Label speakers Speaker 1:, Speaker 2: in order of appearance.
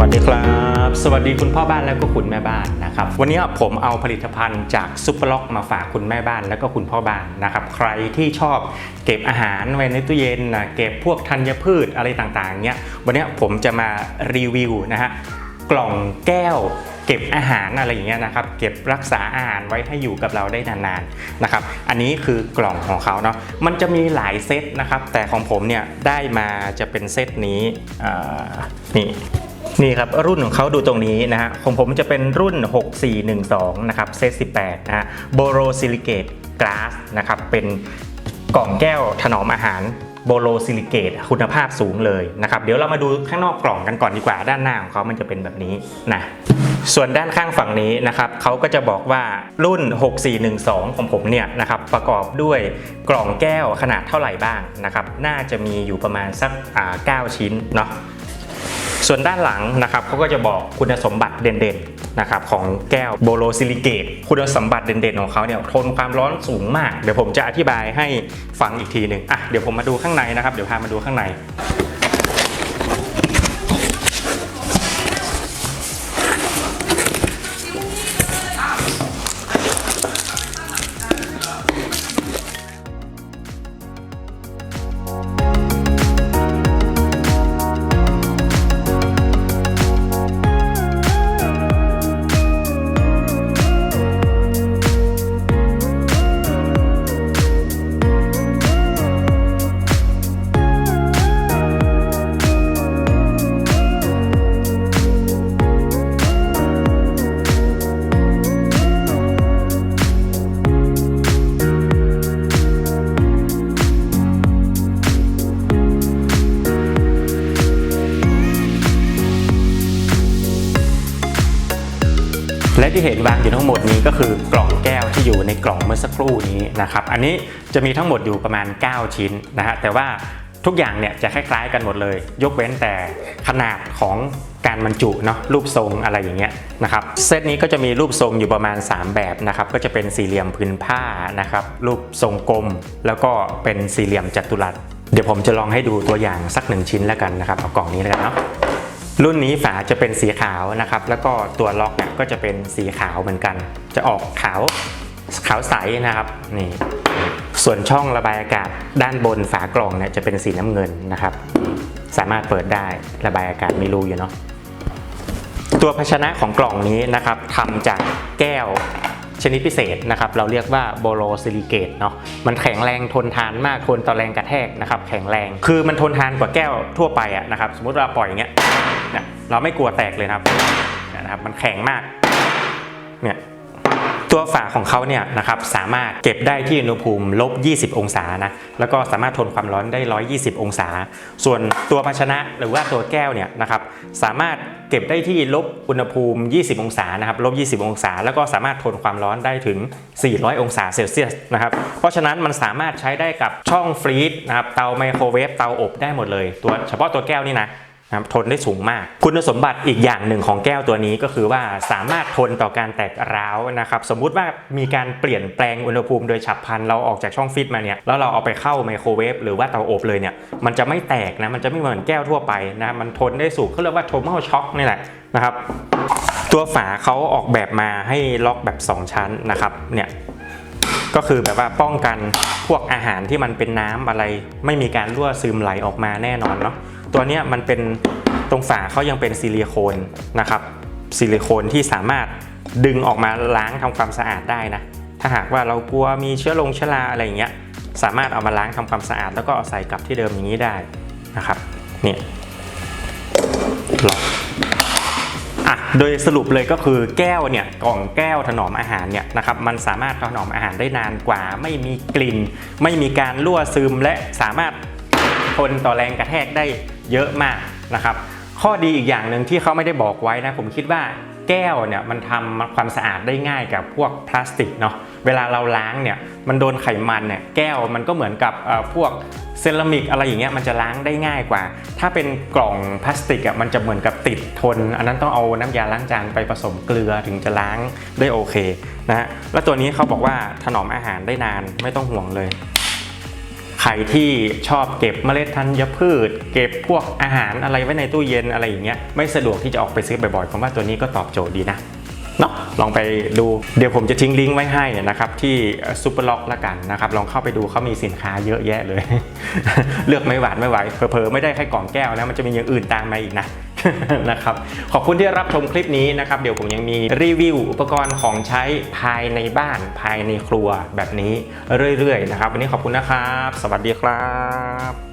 Speaker 1: วัสดีครับ สวัสดีคุณพ่อบ้านแล้วก็คุณแม่บ้านนะครับ วันนี้ผมเอาผลิตภัณฑ์จากซุปเปอร์ล็อกมาฝากคุณแม่บ้านแล้วก็คุณพ่อบ้านนะครับ ใครที่ชอบเก็บอาหารไว้ในตู้เย็นนะเก็บพวกธัญพืชอะไรต่างๆเนี้ย วันนี้ผมจะมารีวิวนะฮะกล่องแก้วเก็บอาหารอะไรอย่างเงี้ยนะครับ เก็บรักษาอาหารไว้ให้อยู่กับเราได้นานๆนะครับ อันนี้คือกล่องของเขาเนาะ มันจะมีหลายเซตนะครับ แต่ของผมเนี่ยได้มาจะเป็นเซตนี้นี่ นี่ครับรุ่นของเขาดูตรงนี้นะฮะของผมจะเป็นรุ่น 6412 นะครับเซต18 นะฮะโบโรซิลิเกตก a าสนะครับเป็นกล่องแก้วถนอมอาหารโบโลซิลิเกตคุณภาพสูงเลยนะครับเดี๋ยวเรามาดูข้างนอกกล่องกันก่อนดีกว่าด้านหน้าของเขามันจะเป็นแบบนี้นะส่วนด้านข้างฝั่งนี้นะครับเขาก็จะบอกว่ารุ่น 6412 ของผมเนี่ยนะครับประกอบด้วยกล่องแก้วขนาดเท่าไหร่บ้างนะครับน่าจะมีอยู่ประมาณสักอ่า9ชิ้นเนาะ ส่วนด้านหลังนะครับเขาก็จะบอกคุณสมบัติเด่นๆนะครับของแก้วโบโลซิลิเกตคุณสมบัติเด่นๆของเขาเนี่ยทนความร้อนสูงมาก เดี๋ยวผมจะอธิบายให้ฟังอีกทีหนึ่งอะเดี๋ยวผมมาดูข้างในนะครับ เดี๋ยวพามาดูข้างใน และที่เห็นวางอยู่ทั้งหมดนี้ก็คือกล่องแก้วที่อยู่ในกล่องเมื่อสักครู่นี้นะครับ อันนี้จะมีทั้งหมดอยู่ประมาณ 9 ชิ้นนะฮะ แต่ว่าทุกอย่างเนี่ยจะคล้ายๆกันหมดเลย ยกเว้นแต่ขนาดของการบรรจุเนาะรูปทรงอะไรอย่างเงี้ยนะครับเซตนี้ก็จะมีรูปทรงอยู่ประมาณ 3 แบบนะครับก็จะเป็นสี่เหลี่ยมพื้นผ้านะครับรูปทรงกลม แล้วก็เป็นสี่เหลี่ยมจัตุรัส เดี๋ยวผมจะลองให้ดูตัวอย่างสักหนึ่งชิ้นแล้วกันนะครับเอากล่องนี้แล้วกันเนาะ รุ่นนี้ฝาจะเป็นสีขาวนะครับ แล้วก็ตัวล็อกเนี่ยก็จะเป็นสีขาวเหมือนกัน จะออกขาวขาวใสนะครับนี่ส่วนช่องระบายอากาศด้านบนฝากล่องเนี่ยจะเป็นสีน้ำเงินนะครับ สามารถเปิดได้ระบายอากาศมีรูอยู่เนาะตัวภาชนะของกล่องนี้นะครับทำจากแก้ว ชนิดพิเศษนะครับเราเรียกว่าโบโลซิลิเกตเนาะมันแข็งแรงทนทานมากทนต่อแรงกระแทกนะครับแข็งแรงคือมันทนทานกว่าแก้วทั่วไปอะนะครับสมมติเราปล่อยอย่างเงี้ยเนี่ยเราไม่กลัวแตกเลยนะครับเนี่ยนะครับมันแข็งมากเนี่ยตัวฝาของเขาเนี่ยนะครับสามารถเก็บได้ที่อุณหภูมิลบ 20 องศานะแล้วก็สามารถทนความร้อนได้ 120 องศา ส่วนตัวภาชนะหรือว่าตัวแก้วเนี่ยนะครับสามารถ เก็บได้ที่ลบอุณหภูมิ 20 องศานะครับลบ 20 องศา แล้วก็สามารถทนความร้อนได้ถึง 400 องศาเซลเซียสนะครับเพราะฉะนั้นมันสามารถใช้ได้กับช่องฟรีซนะครับเตาไมโครเวฟเตาอบได้หมดเลย ตัวเฉพาะตัวแก้วนี่นะ นะครับทนได้สูงมาก คุณสมบัติอีกอย่างหนึ่งของแก้วตัวนี้ก็คือว่าสามารถทนต่อการแตกร้าวนะครับสมมุติว่ามีการเปลี่ยนแปลงอุณหภูมิโดยฉับพลันเราออกจากช่องฟิตมาเนี่ยแล้วเราเอาไปเข้าไมโครเวฟหรือว่าเตาอบเลยเนี่ยมันจะไม่แตกนะมันจะไม่เหมือนแก้วทั่วไปนะมันทนได้สูงเขาเรียกว่าโทม a ลช็อคนี่แหละนะครับตัวฝาเขาออกแบบมาให้ล็อกแบบ 2 ชั้นนะครับเนี่ยก็คือแบบว่าป้องกันพวกอาหารที่มันเป็นน้ำอะไร ไม่มีการรั่วซึมไหลออกมาแน่นอนเนาะ ตัวนี้มันเป็นตรงฝาเขายังเป็นซิลิโคนนะครับซิลิโคนที่สามารถดึงออกมาล้างทำความสะอาดได้นะ ถ้าหากว่าเรากลัวมีเชื้อลงเชื้อราอะไรอย่างเงี้ยสามารถเอามาล้างทำความสะอาด แล้วก็เอาใส่กลับที่เดิมอย่างนี้ได้นะครับเนี่ยล็อกอะโดยสรุปเลยก็คือแก้วเนี่ยกล่องแก้วถนอมอาหารเนี่ยนะครับมันสามารถถนอมอาหารได้นานกว่า ไม่มีกลิ่น ไม่มีการรั่วซึมและสามารถทนต่อแรงกระแทกได้ เยอะมากนะครับ ข้อดีอีกอย่างหนึ่งที่เขาไม่ได้บอกไว้นะผมคิดว่าแก้วเนี่ยมันทำความสะอาดได้ง่ายกับพวกพลาสติกเนาะเวลาเราล้างเนี่ยมันโดนไขมันเนี่ยแก้วมันก็เหมือนกับพวกเซรามิกอะไรอย่างเงี้ยมันจะล้างได้ง่ายกว่า ถ้าเป็นกล่องพลาสติกอะมันจะเหมือนกับติดทน อันนั้นต้องเอาน้ำยาล้างจานไปผสมเกลือถึงจะล้างได้โอเคนะฮะแล้วตัวนี้เขาบอกว่าถนอมอาหารได้นานไม่ต้องห่วงเลย ใครที่ชอบเก็บเมล็ดธัญพืช เก็บพวกอาหารอะไรไว้ในตู้เย็นอะไรอย่างเงี้ยไม่สะดวกที่จะออกไปซื้อบ่อยๆผมว่าตัวนี้ก็ตอบโจทย์ดีนะเนาะลองไปดูเดี๋ยวผมจะทิ้งลิงก์ไว้ให้นะครับที่ซูเปอร์ล็อกละกันนะครับลองเข้าไปดูเขามีสินค้าเยอะแยะเลย เลือกไม่หวาดไม่ไหวเผลอๆไม่ได้แค่กล่องแก้วนะมันจะมีอย่างอื่นตามมาอีกนะ นะครับขอบคุณที่รับชมคลิปนี้นะครับ เดี๋ยวผมยังมีรีวิวอุปกรณ์ของใช้ภายในบ้านภายในครัวแบบนี้เรื่อยๆนะครับ วันนี้ขอบคุณนะครับ สวัสดีครับ